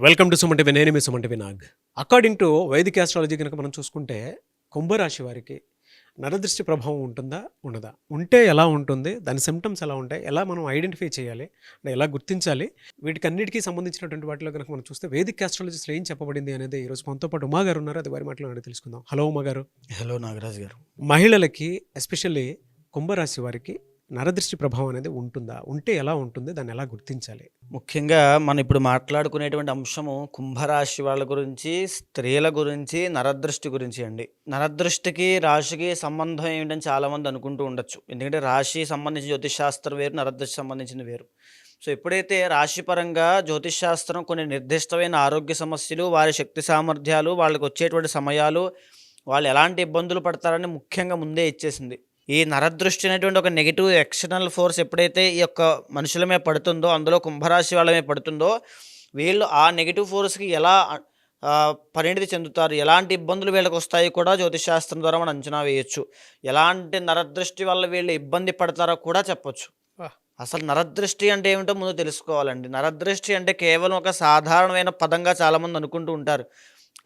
Welcome to సుమంటి నేను మీ సుమంటి వినాగ్ అకార్డింగ్ టు వైదిక ఆస్ట్రాలజీ కనుక మనం చూసుకుంటే కుంభరాశి వారికి నరదృష్టి ప్రభావం ఉంటుందా? ఉండదా. ఉంటే ఎలా ఉంటుంది? దాని సిమ్టమ్స్ ఎలా ఉంటాయి? ఎలా మనం ఐడెంటిఫై చేయాలి? అంటే ఎలా గుర్తించాలి? వీటికి అన్నిటికీ సంబంధించినటువంటి వాటిలో కనుక మనం చూస్తే వేదిక ఆస్ట్రాలజీస్లో ఏం చెప్పబడింది అనేది ఈరోజు మనతో పాటు ఉమా గారు ఉన్నారు. అది వారి మాటలో అడిగి తెలుసుకుందాం. హలో ఉమా గారు. హలో నాగరాజ్ గారు. మహిళలకి ఎస్పెషల్లీ కుంభరాశి వారికి నరదృష్టి ప్రభావం అనేది ఉంటుందా? ఉంటే ఎలా ఉంటుంది? దాన్ని ఎలా గుర్తించాలి? ముఖ్యంగా మనం ఇప్పుడు మాట్లాడుకునేటువంటి అంశము కుంభరాశి వాళ్ళ గురించి స్త్రీల గురించి నరదృష్టి గురించి అండి. నరదృష్టికి రాశికి సంబంధం ఏమిటని చాలామంది అనుకుంటూ ఉండొచ్చు. ఎందుకంటే రాశి సంబంధించిన జ్యోతిష్శాస్త్రం వేరు నరదృష్టి సంబంధించిన వేరు. సో ఎప్పుడైతే రాశిపరంగా జ్యోతిష్ శాస్త్రం కొన్ని నిర్దిష్టమైన ఆరోగ్య సమస్యలు వారి శక్తి సామర్థ్యాలు వాళ్ళకి వచ్చేటువంటి సమయాలు వాళ్ళు ఎలాంటి ఇబ్బందులు పడతారని ముఖ్యంగా ముందే ఇచ్చేసింది. ఈ నరదృష్టి అనేటువంటి ఒక నెగిటివ్ ఎక్స్టర్నల్ ఫోర్స్ ఎప్పుడైతే ఈ యొక్క మనుషుల మీద పడుతుందో అందులో కుంభరాశి వాళ్ళ మీద పడుతుందో వీళ్ళు ఆ నెగిటివ్ ఫోర్స్కి ఎలా పరిణితి చెందుతారు? ఎలాంటి ఇబ్బందులు వీళ్ళకి వస్తాయి కూడా జ్యోతిష్ శాస్త్రం ద్వారా మనం అంచనా వేయొచ్చు. ఎలాంటి నరదృష్టి వల్ల వీళ్ళు ఇబ్బంది పడతారో కూడా చెప్పొచ్చు. అసలు నరదృష్టి అంటే ఏమిటో ముందు తెలుసుకోవాలండి. నరదృష్టి అంటే కేవలం ఒక సాధారణమైన పదంగా చాలామంది అనుకుంటూ ఉంటారు.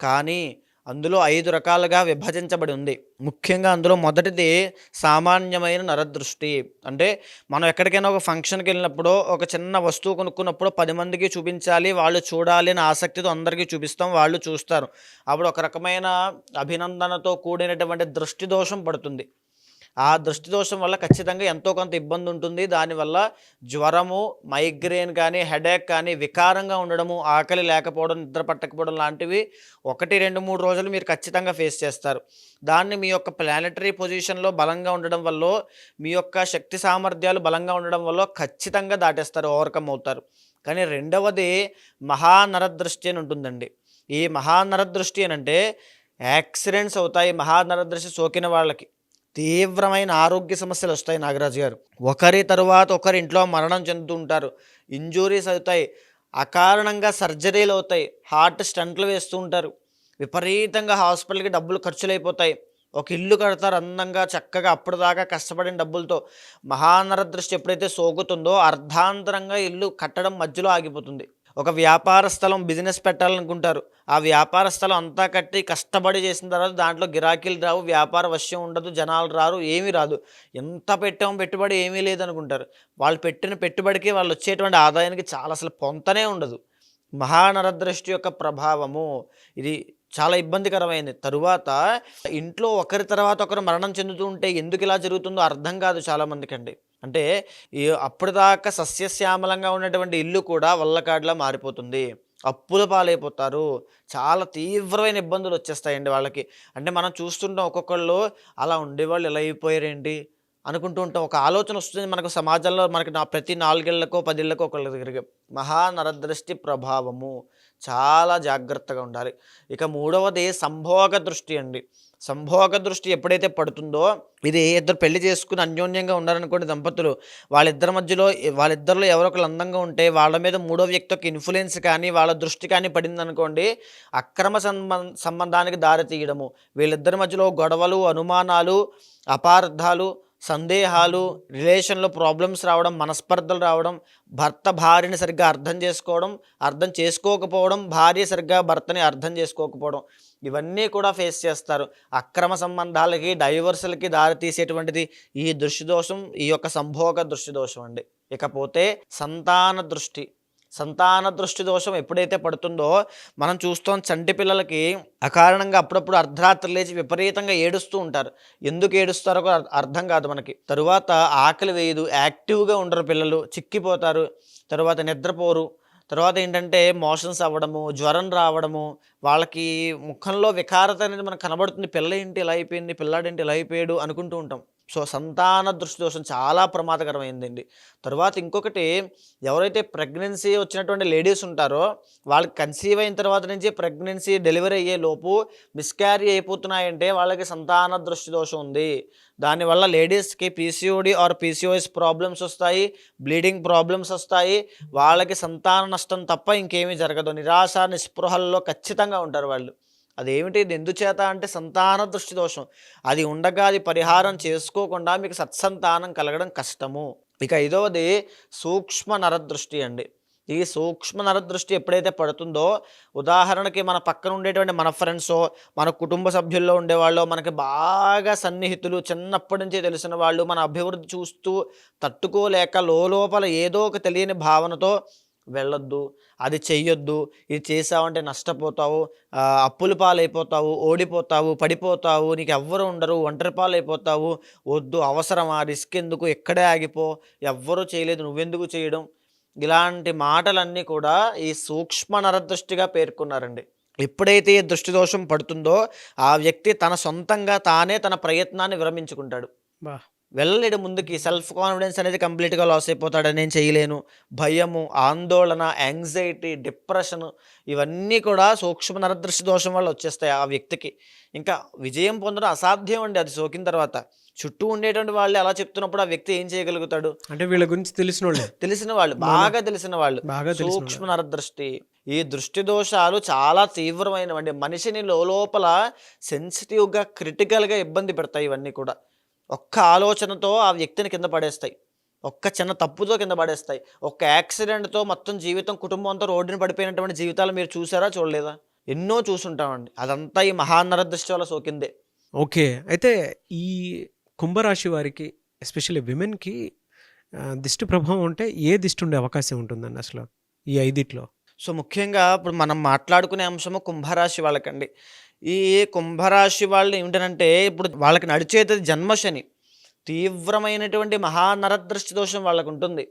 కానీ అందులో ఐదు రకాలుగా విభజించబడి ఉంది. ముఖ్యంగా అందులో మొదటిది సామాన్యమైన నరదృష్టి. అంటే మనం ఎక్కడికైనా ఒక ఫంక్షన్కి వెళ్ళినప్పుడు ఒక చిన్న వస్తువు కొనుక్కున్నప్పుడు పది మందికి చూపించాలి వాళ్ళు చూడాలి అని ఆసక్తితో అందరికీ చూపిస్తాం వాళ్ళు చూస్తారు. అప్పుడు ఒక రకమైన అభినందనతో కూడినటువంటి దృష్టి దోషం పడుతుంది. ఆ దృష్టి దోషం వల్ల ఖచ్చితంగా ఎంతో కొంత ఇబ్బంది ఉంటుంది. దానివల్ల జ్వరము మైగ్రేన్ కానీ హెడేక్ కానీ వికారంగా ఉండడము ఆకలి లేకపోవడం నిద్ర పట్టకపోవడం లాంటివి ఒకటి రెండు మూడు రోజులు మీరు ఖచ్చితంగా ఫేస్ చేస్తారు. దాన్ని మీ యొక్క ప్లానటరీ పొజిషన్లో బలంగా ఉండడం వల్ల మీ యొక్క శక్తి సామర్థ్యాలు బలంగా ఉండడం వల్ల ఖచ్చితంగా దాటేస్తారు ఓవర్కమ్ అవుతారు. కానీ రెండవది మహానరదృష్టి అని ఉంటుందండి. ఈ మహానరదృష్టి అని అంటే యాక్సిడెంట్స్ అవుతాయి మహానరదృష్టి సోకిన వాళ్ళకి. తీవ్రమైన ఆరోగ్య సమస్యలు వస్తాయి నాగరాజు గారు. ఒకరి తరువాత ఒకరి ఇంట్లో మరణం చెందుతుంటారు. ఇంజూరీస్ అవుతాయి. అకారణంగా సర్జరీలు అవుతాయి. హార్ట్ స్టంట్లు వేస్తూ ఉంటారు. విపరీతంగా హాస్పిటల్కి డబ్బులు ఖర్చులైపోతాయి. ఒక ఇల్లు కడతారు అందంగా చక్కగా అప్పుడు దాకా కష్టపడిన డబ్బులతో. మహానర దృష్టి ఎప్పుడైతే సోకుతుందో అర్ధాంతరంగా ఇల్లు కట్టడం మధ్యలో ఆగిపోతుంది. ఒక వ్యాపార స్థలం బిజినెస్ పెట్టాలనుకుంటారు. ఆ వ్యాపార స్థలం అంతా కట్టి కష్టపడి చేసిన తర్వాత దాంట్లో గిరాకీలు రావు వ్యాపార వశ్యం ఉండదు జనాలు రారు ఏమీ రాదు. ఎంత పెట్టాం పెట్టుబడి ఏమీ లేదనుకుంటారు. వాళ్ళు పెట్టిన పెట్టుబడికి వాళ్ళు వచ్చేటువంటి ఆదాయానికి చాలా అసలు పొంతనే ఉండదు. మహానరదృష్టి యొక్క ప్రభావము ఇది చాలా ఇబ్బందికరమైంది. తరువాత ఇంట్లో ఒకరి తర్వాత ఒకరు మరణం చెందుతూ ఉంటే ఎందుకు ఇలా జరుగుతుందో అర్థం కాదు చాలామందికండి అంటే ఈ అప్పటిదాకా సస్యశ్యామలంగా ఉన్నటువంటి ఇల్లు కూడా వల్లకాడులా మారిపోతుంది. అప్పుల పాలైపోతారు. చాలా తీవ్రమైన ఇబ్బందులు వచ్చేస్తాయండి వాళ్ళకి. అంటే మనం చూస్తుంటాం ఒక్కొక్కళ్ళు అలా ఉండేవాళ్ళు ఇలా అయిపోయారేంటి? అనుకుంటూ ఉంటాం. ఒక ఆలోచన వస్తుంది మనకు సమాజంలో మనకి నా ప్రతి నాలుగేళ్ళకో పదేళ్ళకో ఒకళ్ళ దగ్గరికి మహానరదృష్టి ప్రభావము. చాలా జాగ్రత్తగా ఉండాలి. ఇక మూడవది సంభోగ దృష్టి అండి. సంభోగ దృష్టి ఎప్పుడైతే పడుతుందో ఇది ఇద్దరు పెళ్ళి చేసుకుని అన్యోన్యంగా ఉన్నారనుకోండి దంపతులు వాళ్ళిద్దరి మధ్యలో వాళ్ళిద్దరిలో ఎవరో ఒకరు అందంగా ఉంటే వాళ్ళ మీద మూడో వ్యక్తి యొక్క ఇన్ఫ్లుయెన్స్ కానీ వాళ్ళ దృష్టి కానీ పడింది అనుకోండి అక్రమ సంబంధానికి దారి తీయడము. వీళ్ళిద్దరి మధ్యలో గొడవలు అనుమానాలు అపార్థాలు సందేహాలు రిలేషన్లో ప్రాబ్లమ్స్ రావడం మనస్పర్ధలు రావడం భర్త భార్యని సరిగ్గా అర్థం చేసుకోవడం అర్థం చేసుకోకపోవడం భార్య సరిగ్గా భర్తని అర్థం చేసుకోకపోవడం ఇవన్నీ కూడా ఫేస్ చేస్తారు. అక్రమ సంబంధాలకి డైవర్సులకి దారి తీసేటువంటిది ఈ దృష్టిదోషం ఈ యొక్క సంభోగ దృష్టి దోషం అండి. ఇకపోతే సంతాన దృష్టి. సంతాన దృష్టి దోషం ఎప్పుడైతే పడుతుందో మనం చూస్తాం చంటి పిల్లలకి అకారణంగా అప్పుడప్పుడు అర్ధరాత్రి లేచి విపరీతంగా ఏడుస్తూ ఉంటారు. ఎందుకు ఏడుస్తారో అర్- అర్థం కాదు మనకి. తరువాత ఆకలి వేయదు యాక్టివ్గా ఉండరు పిల్లలు చిక్కిపోతారు తరువాత నిద్రపోరు తర్వాత ఏంటంటే మోషన్స్ అవ్వడము జ్వరం రావడము వాళ్ళకి ముఖంలో వికారత అనేది మనకు కనబడుతుంది. పిల్ల ఏంటి ఇలా అయిపోయింది పిల్లాడేంటి ఇలా అయిపోయాడు అనుకుంటూ ఉంటాం. సో సంతాన దృష్టి దోషం చాలా ప్రమాదకరమైందండి. తర్వాత ఇంకొకటి ఎవరైతే ప్రెగ్నెన్సీ వచ్చినటువంటి లేడీస్ ఉంటారో వాళ్ళకి కన్సీవ్ అయిన తర్వాత నుంచి ప్రెగ్నెన్సీ డెలివరీ అయ్యే లోపు మిస్క్యారీ అయిపోతున్నాయంటే వాళ్ళకి సంతాన దృష్టి దోషం ఉంది. దానివల్ల లేడీస్కి పీసీఓడి ఆర్ పీసీఓఎస్ ప్రాబ్లమ్స్ వస్తాయి బ్లీడింగ్ ప్రాబ్లమ్స్ వస్తాయి వాళ్ళకి సంతాన నష్టం తప్ప ఇంకేమీ జరగదు. నిరాశ నిస్పృహల్లో ఖచ్చితంగా ఉంటారు వాళ్ళు. అదేమిటి? ఇది ఎందుచేత అంటే సంతాన దృష్టి దోషం. అది ఉండగా అది పరిహారం చేసుకోకుండా మీకు సత్సంతానం కలగడం కష్టము. ఇక ఐదవది సూక్ష్మ నరదృష్టి అండి. ఈ సూక్ష్మ నరదృష్టి ఎప్పుడైతే పడుతుందో ఉదాహరణకి మన పక్కన ఉండేటువంటి మన ఫ్రెండ్సో మన కుటుంబ సభ్యుల్లో ఉండేవాళ్ళు మనకి బాగా సన్నిహితులు చిన్నప్పటి నుంచి తెలిసిన వాళ్ళు మన అభివృద్ధి చూస్తూ తట్టుకోలేక లోపల ఏదో ఒక తెలియని భావనతో వెళ్ళొద్దు అది చెయ్యొద్దు ఇది చేసావంటే నష్టపోతావు ఆ, అప్పుల పాలైపోతావు ఓడిపోతావు పడిపోతావు నీకు ఎవ్వరు ఉండరు ఒంటరి పాలైపోతావు వద్దు అవసరమా రిస్క్ ఎందుకు ఎక్కడే ఆగిపో ఎవ్వరూ చేయలేదు నువ్వెందుకు చేయడం? ఇలాంటి మాటలన్నీ కూడా ఈ సూక్ష్మ నరదృష్టిగా పేర్కొన్నారండి. ఎప్పుడైతే ఈ దృష్టి దోషం పడుతుందో ఆ వ్యక్తి తన సొంతంగా తానే తన ప్రయత్నాన్ని విరమించుకుంటాడు. బా. వెళ్ళలేడు ముందుకి. సెల్ఫ్ కాన్ఫిడెన్స్ అనేది కంప్లీట్గా లాస్ అయిపోతాడు. నేను చేయలేను. భయము ఆందోళన యాంగ్జైటీ డిప్రెషన్ ఇవన్నీ కూడా సూక్ష్మ నరదృష్టి దోషం వల్ల వచ్చేస్తాయి ఆ వ్యక్తికి. ఇంకా విజయం పొందడం అసాధ్యం అండి. అది సోకిన తర్వాత చుట్టూ ఉండేటువంటి వాళ్ళు అలా చెప్తున్నప్పుడు ఆ వ్యక్తి ఏం చేయగలుగుతాడు? అంటే వీళ్ళ గురించి తెలిసిన వాళ్ళే తెలిసిన వాళ్ళు. బాగా తెలిసిన వాళ్ళు. సూక్ష్మ నరదృష్టి. ఈ దృష్టి దోషాలు చాలా తీవ్రమైనవండి. మనిషిని లోపల సెన్సిటివ్గా క్రిటికల్గా ఇబ్బంది పెడతాయి ఇవన్నీ కూడా. ఒక్క ఆలోచనతో ఆ వ్యక్తిని కింద పడేస్తాయి. ఒక్క చిన్న తప్పుతో కింద పడేస్తాయి. ఒక్క యాక్సిడెంట్తో మొత్తం జీవితం కుటుంబం అంతా రోడ్డుని పడిపోయినటువంటి జీవితాలు మీరు చూసారా చూడలేదా? ఎన్నో చూసుంటామండి. అదంతా ఈ మహానరదృష్టి వల్ల సోకిందే. ఓకే. అయితే ఈ కుంభరాశి వారికి ఎస్పెషల్లీ విమెన్కి దిష్టి ప్రభావం ఉంటే ఏ దిష్టి ఉండే అవకాశం ఉంటుందండి అసలు ఈ ఐదిట్లో? సో ముఖ్యంగా ఇప్పుడు మనం మాట్లాడుకునే అంశము కుంభరాశి వాళ్ళకండి. ఈ కుంభరాశి వాళ్ళు ఏమిటనంటే ఇప్పుడు వాళ్ళకి నడిచేది జన్మశని. తీవ్రమైనటువంటి మహానరదృష్టి దోషం వాళ్ళకు ఉంటుంది.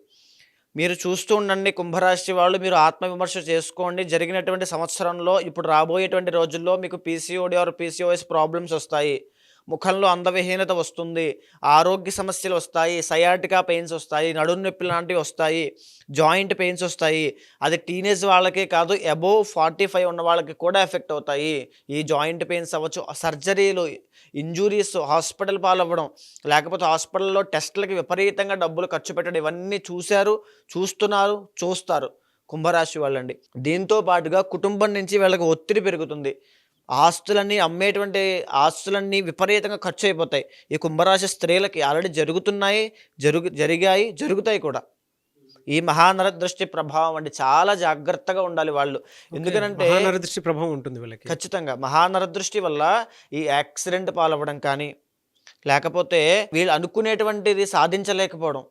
మీరు చూస్తూ ఉండండి కుంభరాశి వాళ్ళు మీరు ఆత్మవిమర్శ చేసుకోండి. జరిగినటువంటి సంవత్సరంలో ఇప్పుడు రాబోయేటువంటి రోజుల్లో మీకు పీసీఓడి ఆర్ పీసీఓఎస్ ప్రాబ్లమ్స్ వస్తాయి. ముఖంలో అందవిహీనత వస్తుంది ఆరోగ్య సమస్యలు వస్తాయి సయాటికా పెయిన్స్ వస్తాయి నడుం నొప్పి లాంటివి వస్తాయి జాయింట్ పెయిన్స్ వస్తాయి. అది టీనేజ్ వాళ్ళకే కాదు అబోవ్ ఫార్టీ ఫైవ్ ఉన్న వాళ్ళకి కూడా ఎఫెక్ట్ అవుతాయి. ఈ జాయింట్ పెయిన్స్ అవ్వచ్చు సర్జరీలు ఇంజురీస్ హాస్పిటల్ పాలవ్వడం లేకపోతే హాస్పిటల్లో టెస్టులకి విపరీతంగా డబ్బులు ఖర్చు పెట్టడం ఇవన్నీ చూశారు చూస్తున్నారు చూస్తారు కుంభరాశి వాళ్ళండి. దీంతో పాటుగా కుటుంబం నుంచి వీళ్ళకి ఒత్తిడి పెరుగుతుంది. ఆస్తులన్నీ అమ్మేటువంటి ఆస్తులన్నీ విపరీతంగా ఖర్చు అయిపోతాయి ఈ కుంభరాశి స్త్రీలకి ఆల్రెడీ జరుగుతున్నాయి జరుగు జరిగాయి జరుగుతాయి కూడా. ఈ మహానర దృష్టి ప్రభావం అంటే చాలా జాగ్రత్తగా ఉండాలి వాళ్ళు. ఎందుకనంటే మహానర దృష్టి ప్రభావం ఉంటుంది వీళ్ళకి. ఖచ్చితంగా మహానర దృష్టి వల్ల ఈ యాక్సిడెంట్ పాలవ్వడం కానీ లేకపోతే వీళ్ళు అనుకునేటువంటిది సాధించలేకపోవడం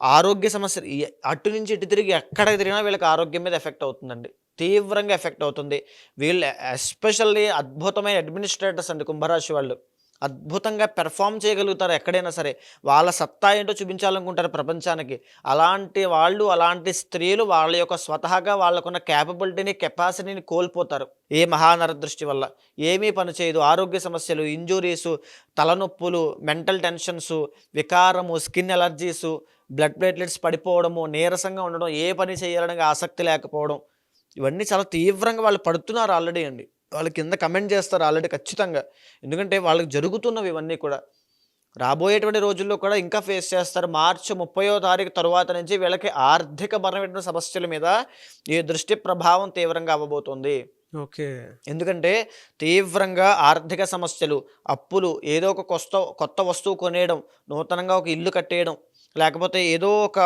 ఆరోగ్య సమస్యలు ఈ అటు నుంచి ఇటు తిరిగి ఎక్కడ తిరిగినా వీళ్ళకి ఆరోగ్యం మీద ఎఫెక్ట్ అవుతుందండి. తీవ్రంగా ఎఫెక్ట్ అవుతుంది. వీళ్ళు ఎస్పెషల్లీ అద్భుతమైన అడ్మినిస్ట్రేటర్స్ అండి కుంభరాశి వాళ్ళు. అద్భుతంగా పెర్ఫామ్ చేయగలుగుతారు ఎక్కడైనా సరే. వాళ్ళ సత్తా ఏంటో చూపించాలనుకుంటారు ప్రపంచానికి. అలాంటి వాళ్ళు అలాంటి స్త్రీలు వాళ్ళ యొక్క స్వతహాగా వాళ్ళకున్న క్యాపబిలిటీని కెపాసిటీని కోల్పోతారు. ఏ మహానర దృష్టి వల్ల? ఏమీ పని చేయదు. ఆరోగ్య సమస్యలు ఇంజురీసు తలనొప్పులు మెంటల్ టెన్షన్స్ వికారము స్కిన్ ఎలర్జీసు బ్లడ్ ప్లేట్లెట్స్ పడిపోవడము నీరసంగా ఉండడం ఏ పని చేయాలనే ఆసక్తి లేకపోవడం ఇవన్నీ చాలా తీవ్రంగా వాళ్ళు పడుతున్నారు ఆల్రెడీ అండి. వాళ్ళు కింద కమెంట్ చేస్తారు ఆల్రెడీ ఖచ్చితంగా. ఎందుకంటే వాళ్ళకి జరుగుతున్నవి ఇవన్నీ కూడా. రాబోయేటువంటి రోజుల్లో కూడా ఇంకా ఫేస్ చేస్తారు. మార్చి ముప్పయో తారీఖు తరువాత నుంచి వీళ్ళకి ఆర్థికపరమైనటువంటి సమస్యల మీద ఈ దృష్టి ప్రభావం తీవ్రంగా అవ్వబోతుంది. ఓకే. ఎందుకంటే తీవ్రంగా ఆర్థిక సమస్యలు అప్పులు ఏదో ఒక కొత్త కొత్త వస్తువు కొనేయడం నూతనంగా ఒక ఇల్లు కట్టేయడం లేకపోతే ఏదో ఒక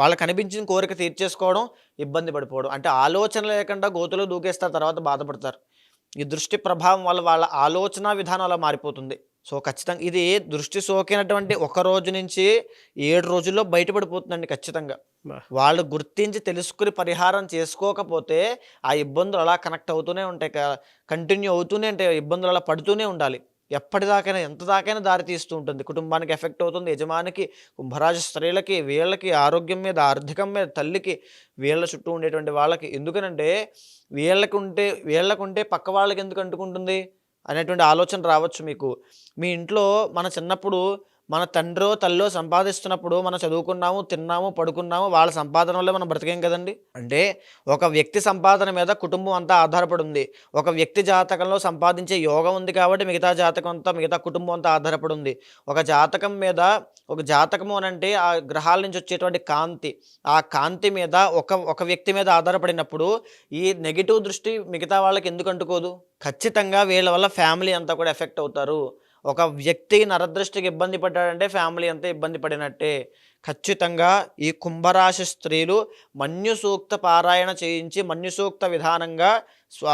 వాళ్ళకి అనిపించిన కోరిక తీర్చేసుకోవడం ఇబ్బంది పడిపోవడం. అంటే ఆలోచన లేకుండా గోతులో దూకేస్తారు తర్వాత బాధపడతారు. ఈ దృష్టి ప్రభావం వల్ల వాళ్ళ ఆలోచన విధానం అలా మారిపోతుంది. సో ఖచ్చితంగా ఇది దృష్టి సోకినటువంటి ఒక రోజు నుంచి ఏడు రోజుల్లో బయటపడిపోతుందండి ఖచ్చితంగా. వాళ్ళు గుర్తించి తెలుసుకుని పరిహారం చేసుకోకపోతే ఆ ఇబ్బందులు అలా కనెక్ట్ అవుతూనే ఉంటాయి కంటిన్యూ అవుతూనే ఉంటాయి ఇబ్బందులు అలా పడుతూనే ఉండాలి. ఎప్పటిదాకైనా ఎంత దాకైనా దారితీస్తూ ఉంటుంది. కుటుంబానికి ఎఫెక్ట్ అవుతుంది. యజమానికి కుంభరాజు స్త్రీలకి వీళ్ళకి ఆరోగ్యం మీద ఆర్థికం మీద తల్లికి వీళ్ళ చుట్టూ ఉండేటువంటి వాళ్ళకి. ఎందుకనంటే వీళ్ళకి ఉంటే వీళ్ళకు ఉంటే పక్క వాళ్ళకి ఎందుకు అంటుకుంటుంది అనేటువంటి ఆలోచన రావచ్చు మీకు. మీ ఇంట్లో మన చిన్నప్పుడు మన తండ్రో తల్లో సంపాదిస్తున్నప్పుడు మనం చదువుకున్నాము తిన్నాము పడుకున్నాము వాళ్ళ సంపాదన వల్లే మనం బ్రతికేం కదండి? అంటే ఒక వ్యక్తి సంపాదన మీద కుటుంబం అంతా ఆధారపడి ఉంది ఒక వ్యక్తి జాతకంలో సంపాదించే యోగం ఉంది కాబట్టి మిగతా జాతకం అంతా మిగతా కుటుంబం అంతా ఆధారపడి ఉంది ఒక జాతకం మీద ఒక జాతకము అని అంటే ఆ గ్రహాల నుంచి వచ్చేటువంటి కాంతి. ఆ కాంతి మీద ఒక ఒక వ్యక్తి మీద ఆధారపడినప్పుడు ఈ నెగిటివ్ దృష్టి మిగతా వాళ్ళకి ఎందుకు అంటుకోదు? ఖచ్చితంగా వీళ్ళ వల్ల ఫ్యామిలీ అంతా కూడా ఎఫెక్ట్ అవుతారు. ఒక వ్యక్తి నరదృష్టికి ఇబ్బంది పడ్డాడంటే ఫ్యామిలీ అంతా ఇబ్బంది పడినట్టే. ఖచ్చితంగా ఈ కుంభరాశి స్త్రీలు మన్యు సూక్త పారాయణ చేయించి మన్యు సూక్త విధానంగా స్వ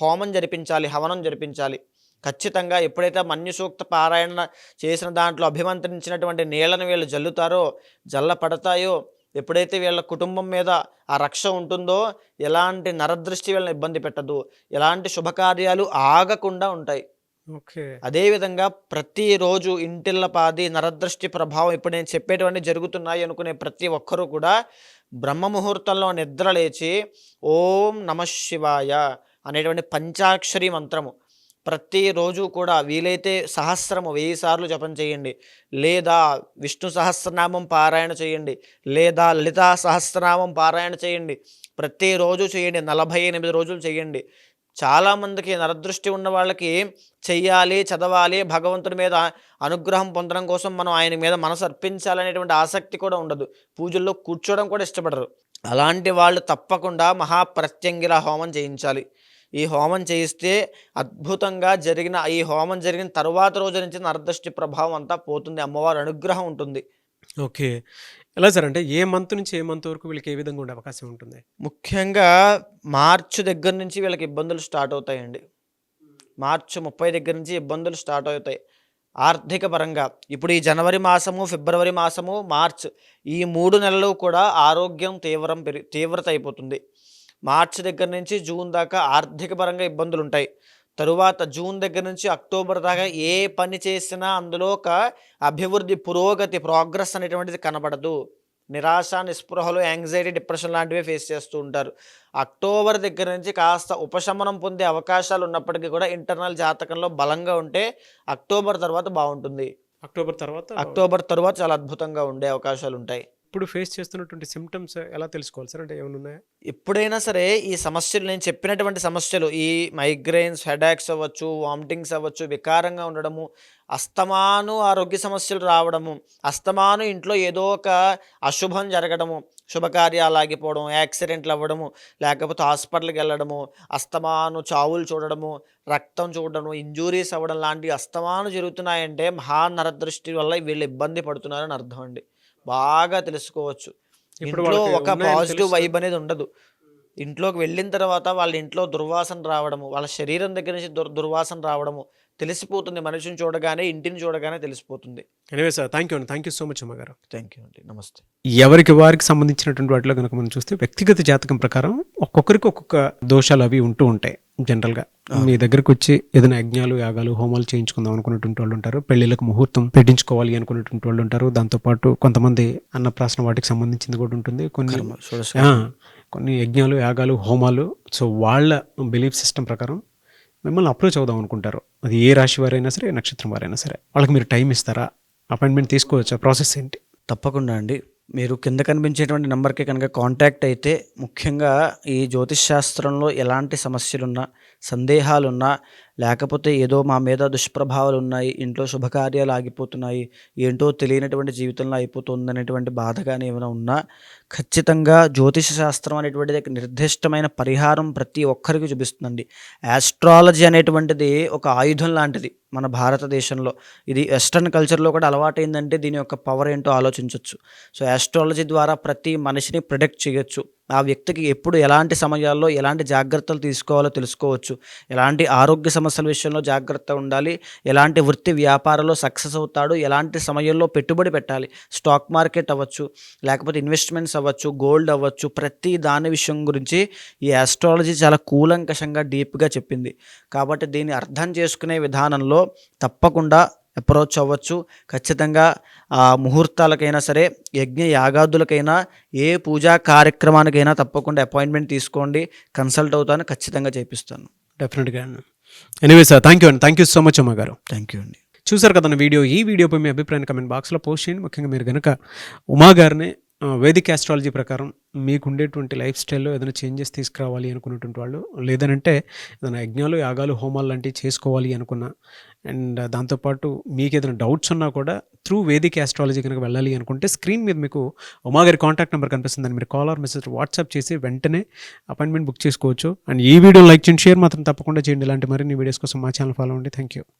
హోమం జరిపించాలి హవనం జరిపించాలి. ఖచ్చితంగా ఎప్పుడైతే మన్యు సూక్త పారాయణ చేసిన దాంట్లో అభిమంత్రించినటువంటి నీళ్ళను వీళ్ళు జల్లుతారో జల్ల పడతాయో ఎప్పుడైతే వీళ్ళ కుటుంబం మీద ఆ రక్ష ఉంటుందో ఎలాంటి నరదృష్టి వీళ్ళని ఇబ్బంది పెట్టదు. ఎలాంటి శుభకార్యాలు ఆగకుండా ఉంటాయి. అదేవిధంగా ప్రతిరోజు ఇంటిల్లపాది నరదృష్టి ప్రభావం ఇప్పుడు నేను చెప్పేటువంటి జరుగుతున్నాయి అనుకునే ప్రతి ఒక్కరూ కూడా బ్రహ్మ ముహూర్తంలో నిద్ర లేచి ఓం నమ శివాయ అనేటువంటి పంచాక్షరి మంత్రము ప్రతిరోజు కూడా వీలైతే సహస్రము వెయ్యి సార్లు జపం చేయండి. లేదా విష్ణు సహస్రనామం పారాయణ చేయండి. లేదా లలితా సహస్రనామం పారాయణ చేయండి. ప్రతిరోజు చేయండి నలభై ఎనిమిది రోజులు చేయండి. చాలామందికి నరదృష్టి ఉన్న వాళ్ళకి చెయ్యాలి చదవాలి భగవంతుడి మీద అనుగ్రహం పొందడం కోసం మనం ఆయన మీద మనసు అర్పించాలనేటువంటి ఆసక్తి కూడా ఉండదు. పూజల్లో కూర్చోవడం కూడా ఇష్టపడరు. అలాంటి వాళ్ళు తప్పకుండా మహాప్రత్యంగిర హోమం చేయించాలి. ఈ హోమం చేయిస్తే అద్భుతంగా జరిగిన ఈ హోమం జరిగిన తర్వాత రోజు నుంచి నరదృష్టి ప్రభావం అంతా పోతుంది. అమ్మవారి అనుగ్రహం ఉంటుంది. ఓకే. ఎలా సార్? అంటే ఏ మంత్ నుంచి ఏ మంత్ వరకు వీళ్ళకి ఏ విధంగా ఉండే అవకాశం ఉంటుంది? ముఖ్యంగా మార్చి దగ్గర నుంచి వీళ్ళకి ఇబ్బందులు స్టార్ట్ అవుతాయండి. మార్చి ముప్పై దగ్గర నుంచి ఇబ్బందులు స్టార్ట్ అవుతాయి. ఆర్థిక పరంగా ఇప్పుడు ఈ జనవరి మాసము ఫిబ్రవరి మాసము మార్చ్ ఈ మూడు నెలలు కూడా ఆరోగ్యం తీవ్రం పెరి తీవ్రత అయిపోతుంది. మార్చి దగ్గర నుంచి జూన్ దాకా ఆర్థిక పరంగా ఇబ్బందులు ఉంటాయి తరువాత జూన్ దగ్గర నుంచి అక్టోబర్ దాకా ఏ పని చేసినా అందులో ఒక అభివృద్ధి పురోగతి ప్రోగ్రెస్ అనేటువంటిది కనబడదు. నిరాశ నిస్పృహలు యాంగ్జైటీ డిప్రెషన్ లాంటివి ఫేస్ చేస్తూ ఉంటారు. అక్టోబర్ దగ్గర నుంచి కాస్త ఉపశమనం పొందే అవకాశాలు ఉన్నప్పటికీ కూడా ఇంటర్నల్ జాతకంలో బలంగా ఉంటే అక్టోబర్ తర్వాత బాగుంటుంది. అక్టోబర్ తర్వాత అక్టోబర్ తర్వాత చాలా అద్భుతంగా ఉండే అవకాశాలు ఉంటాయి ఇప్పుడు ఫేస్ చేస్తున్నటువంటి సిమ్టమ్స్ ఎలా తెలుసుకోవాలి సార్? అంటే ఏమైనా ఉన్నాయా? ఎప్పుడైనా సరే ఈ సమస్యలు నేను చెప్పినటువంటి సమస్యలు ఈ మైగ్రెయిన్స్ హెడాక్స్ అవ్వచ్చు వామిటింగ్స్ అవ్వచ్చు వికారంగా ఉండడము అస్తమాను ఆరోగ్య సమస్యలు రావడము అస్తమాను ఇంట్లో ఏదో ఒక అశుభం జరగడము శుభకార్యాలు ఆగిపోవడం యాక్సిడెంట్లు అవ్వడము లేకపోతే హాస్పిటల్కి వెళ్ళడము అస్తమాను చావులు చూడడము రక్తం చూడడము ఇంజూరీస్ అవ్వడం లాంటివి అస్తమాను జరుగుతున్నాయంటే మహా నరదృష్టి వల్ల వీళ్ళు ఇబ్బంది పడుతున్నారని అర్థం అండి. బాగా తెలుసుకోవచ్చు ఇప్పుడు ఇంట్లో ఒక పాజిటివ్. వైబ్ అనేది ఉండదు ఇంట్లోకి వెళ్ళిన తర్వాత వాళ్ళ ఇంట్లో దుర్వాసన రావడము వాళ్ళ శరీరం దగ్గర నుంచి దుర్ దుర్వాసన రావడము తెలిసిపోతుంది మనిషిని చూడగానే ఇంటిని చూడగానే తెలిసిపోతుంది. ఎనివే సార్ థ్యాంక్ యూ అండి. థ్యాంక్ యూ సో మచ్ అమ్మగారు. థ్యాంక్ యూ అండి. నమస్తే. ఎవరికి వారికి సంబంధించినటువంటి వాటిలో కనుక మనం చూస్తే వ్యక్తిగత జాతకం ప్రకారం ఒక్కొక్కరికి ఒక్కొక్క దోషాలు అవి ఉంటూ ఉంటాయి జనరల్గా మీ దగ్గరకు వచ్చి ఏదైనా యజ్ఞాలు యాగాలు హోమాలు చేయించుకుందాం అనుకున్నటువంటి వాళ్ళు ఉంటారు పెళ్ళిళ్ళకు ముహూర్తం పెట్టించుకోవాలి అనుకున్నటువంటి వాళ్ళు ఉంటారు. దాంతోపాటు కొంతమంది అన్నప్రాసన వాటికి సంబంధించింది కూడా ఉంటుంది. కొన్ని కొన్ని యజ్ఞాలు యాగాలు హోమాలు. సో వాళ్ళ బిలీఫ్ సిస్టమ్ ప్రకారం మిమ్మల్ని అప్రోచ్ అవుదాం అనుకుంటారు. అది ఏ రాశి వారైనా సరే నక్షత్రం వారైనా సరే. వాళ్ళకి మీరు టైం ఇస్తారా? అపాయింట్మెంట్ తీసుకోవచ్చా? ప్రాసెస్ ఏంటి? తప్పకుండా అండి. మీరు కింద కనిపించేటువంటి నెంబర్కి కనుక కాంటాక్ట్ అయితే ముఖ్యంగా ఈ జ్యోతిష్ శాస్త్రంలో ఎలాంటి సమస్యలున్నా సందేహాలున్నా లేకపోతే ఏదో మా మీద దుష్ప్రభావాలు ఉన్నాయి ఇంట్లో శుభకార్యాలు ఆగిపోతున్నాయి ఏంటో తెలియనటువంటి జీవితంలో అయిపోతుంది అనేటువంటి బాధ కానీ ఏమైనా ఉన్నా ఖచ్చితంగా జ్యోతిష శాస్త్రం అనేటువంటిది నిర్దిష్టమైన పరిహారం ప్రతి ఒక్కరికి చూపిస్తుందండి. యాస్ట్రాలజీ అనేటువంటిది ఒక ఆయుధం లాంటిది మన భారతదేశంలో. ఇది వెస్ట్రన్ కల్చర్లో కూడా అలవాటైందంటే దీని యొక్క పవర్ ఏంటో ఆలోచించవచ్చు సో యాస్ట్రాలజీ ద్వారా ప్రతి మనిషిని ప్రొడెక్ట్ చేయొచ్చు. ఆ వ్యక్తికి ఎప్పుడు ఎలాంటి సమయాల్లో ఎలాంటి జాగ్రత్తలు తీసుకోవాలో తెలుసుకోవచ్చు. ఎలాంటి ఆరోగ్య సమస్యల విషయంలో జాగ్రత్త ఉండాలి. ఎలాంటి వృత్తి వ్యాపారంలో సక్సెస్ అవుతాడు. ఎలాంటి సమయంలో పెట్టుబడి పెట్టాలి. స్టాక్ మార్కెట్ అవ్వచ్చు లేకపోతే ఇన్వెస్ట్మెంట్స్ అవ్వచ్చు గోల్డ్ అవ్వచ్చు ప్రతి దాని విషయం గురించి ఈ ఆస్ట్రాలజీ చాలా కూలంకషంగా డీప్గా చెప్పింది. కాబట్టి దీన్ని అర్థం చేసుకునే విధానంలో తప్పకుండా అప్రోచ్ అవ్వచ్చు. ఖచ్చితంగా ఆ ముహూర్తాలకైనా సరే యజ్ఞ యాగాదులకైనా ఏ పూజా కార్యక్రమానికైనా తప్పకుండా అపాయింట్మెంట్ తీసుకోండి. కన్సల్ట్ అవుతాను ఖచ్చితంగా చేపిస్తాను. డెఫినెట్గా ఎనివే సార్ థ్యాంక్ యూ అండి. థ్యాంక్ యూ సో మచ్ అమ్మ గారు. థ్యాంక్ యూ అండి. చూసారు కదా వీడియో. ఈ వీడియోపై మీ అభిప్రాయాన్ని కమెంట్ బాక్స్లో పోస్ట్ చేయండి. ముఖ్యంగా మీరు కనుక ఉమా గారిని వేదిక్ ఆస్ట్రాలజీ ప్రకారం మీకు ఉండేటువంటి లైఫ్ స్టైల్లో ఏదైనా చేంజెస్ తీసుకురావాలి అనుకున్నటువంటి వాళ్ళు లేదనంటే ఏదైనా యజ్ఞాలు యాగాలు హోమాలు లాంటివి చేసుకోవాలి అనుకున్నా అండ్ దాంతోపాటు మీకు ఏదైనా డౌట్స్ ఉన్నా కూడా త్రూ వేదిక్ ఆస్ట్రాలజీ కనుక వెళ్ళాలి అనుకుంటే స్క్రీన్ మీద మీకు ఉమా గారి కాంటాక్ట్ నెంబర్ కనిపిస్తుంది మీరు కాల్ ఆర్ మెసేజ్ వాట్సాప్ చేసి వెంటనే అపాయింట్మెంట్ బుక్ చేసుకోవచ్చు. అండ్ ఈ వీడియో లైక్ చేయండి షేర్ మాత్రం తప్పకుండా చేయండి. ఇలాంటి మరిన్ని వీడియోస్ కోసం మా ఛానల్ ఫాలో అవ్వండి. Thank you